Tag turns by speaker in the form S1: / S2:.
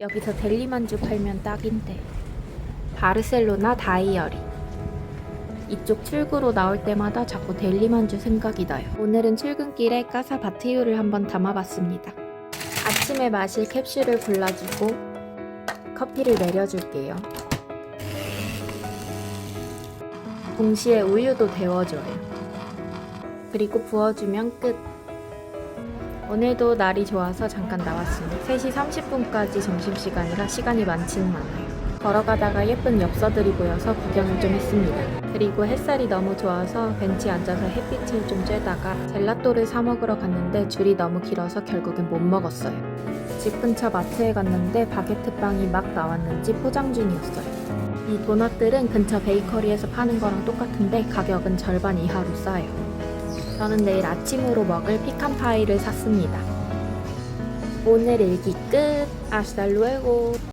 S1: 여기서 델리만주 팔면 딱인데. 바르셀로나 다이어리. 이쪽 출구로 나올 때마다 자꾸 델리만주 생각이 나요. 오늘은 출근길에 까사 바티유를 한번 담아봤습니다. 아침에 마실 캡슐을 골라주고 커피를 내려줄게요. 동시에 우유도 데워줘요. 그리고 부어주면 끝. 오늘도 날이 좋아서 잠깐 나왔습니다. 3시 30분까지 점심시간이라 시간이 많지는 않아요. 걸어가다가 예쁜 엽서들이 보여서 구경을 좀 했습니다. 그리고 햇살이 너무 좋아서 벤치에 앉아서 햇빛을 좀 쬐다가 젤라또를 사 먹으러 갔는데 줄이 너무 길어서 결국엔 못 먹었어요. 집 근처 마트에 갔는데 바게트 빵이 막 나왔는지 포장 중이었어요. 이 도넛들은 근처 베이커리에서 파는 거랑 똑같은데 가격은 절반 이하로 싸요. 저는 내일 아침으로 먹을 피칸 파이를 샀습니다. 오늘 일기 끝. 아스탈루에고.